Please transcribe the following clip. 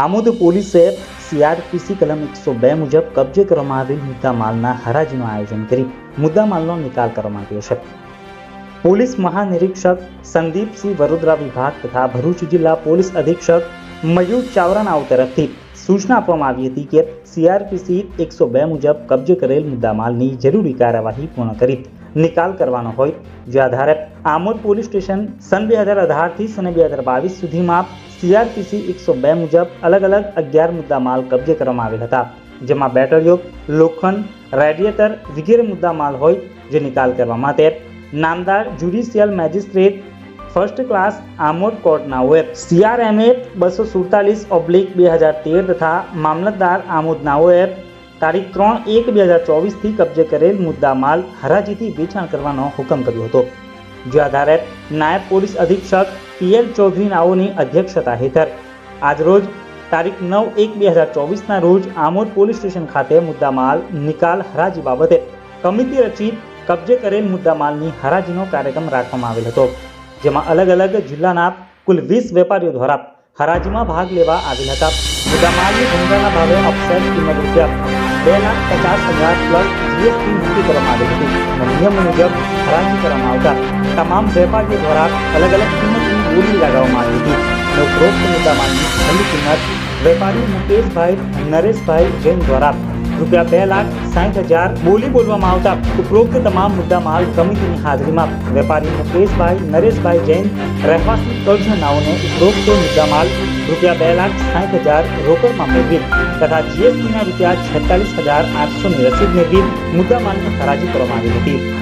આમોદ પોલીસે સીઆરપીસી કલમ એકસો બે મુજબ કબજે કરવામાં આવેલ મુદ્દામાલના હરાજીનું આયોજન કરી મુદ્દામાલનો નિકાલ કરવામાં આવ્યો છે. પોલીસ મહાનિરીક્ષક સંદીપસિંહ વડોદરા વિભાગ તથા ભરૂચ જિલ્લા પોલીસ અધિક્ષક મયુર ચાવરાનાઓ તરફથી સૂચના આપવામાં આવી હતી કે સીઆરપીસી એકસો બે મુજબ કબજે કરેલ મુદ્દામાલની જરૂરી કાર્યવાહી પૂર્ણ કરી નિકાલ કરવાનો હોય. જે આધારે આમોદ પોલીસ સ્ટેશન સન બે હજાર અઢારથી સન બે હજાર બાવીસ સુધીમાં સીઆરપીસી એકસો બે મુજબ અલગ અલગ અગિયાર મુદ્દા માલ કબજે કરવામાં આવેલ હતા, જેમાં બેટરીઓ લોખંડ, રેડિયેટર વગેરે મુદ્દામાલ હોય જે નિકાલ કરવા માટે નામદાર judicial magistrate first class Amod કોર્ટનાઓએ CRMA બસો સુડતાલીસ ઓબ્લિક બે હજાર તેર તથા મામલતદાર આમોદનાઓએ તારીખ ત્રણ એક બે હજાર ચોવીસથી કબજે કરેલ મુદ્દામાલ હરાજીથી વેચાણ કરવાનો હુકમ કર્યો હતો. જે આધારે નાયબ પોલીસ અધિક્ષક પીએલ ચૌધરી નાઓની અધ્યક્ષતા હેઠળ. આજરોજ તારીખ નવ એક બે હજાર ચોવીસના રોજ આમોદ પોલીસ સ્ટેશન ખાતે મુદ્દામાલ નિકાલ હરાજી બાબતે કમિટી રચી કબજે કરેલ મુદ્દામાલની હરાજીનો કાર્યક્રમ રાખવામાં આવેલ હતો. જેમાં અલગ અલગ જિલ્લાના કુલ વીસ વેપારીઓ દ્વારા હરાજીમાં ભાગ લેવા આવેલ હતા. મુદ્દામાલની ધંધાના ભાવે અફસર કિંમત રૂપિયા બે લાખ પચાસ હજાર પ્લસ જીએસટી નક્કી કરવામાં આવી હતી અને નિયમ મુજબ હરાજી કરવામાં આવતા તમામ વેપારીઓ દ્વારા અલગ અલગ કિંમતની બોલી લગાવવામાં આવી હતી. અને ઉપરોક્ત મુદ્દામાંની છેલ્લી કિંમત, વેપારી મુકેશભાઈ, નરેશભાઈ જૈન દ્વારા રૂપિયા બે લાખ સાઠ હજાર બોલી બોલવામાં આવતા ઉપરોક્ત તમામ મુદ્દા માલ કમિટીની હાજરીમાં વેપારી મુકેશભાઈ નરેશભાઈ જૈન, રહેવાસી કરજનાઓને ઉપરોક્ત મુદ્દામાલ રૂપિયા બે લાખ સાઠ હજાર રોકડમાં મેળવી તથા જીએસટીના રૂપિયા છેતાલીસ હજાર આઠસોની રસીદ મેળવી મુદ્દામાલની હરાજી કરવામાં આવી હતી.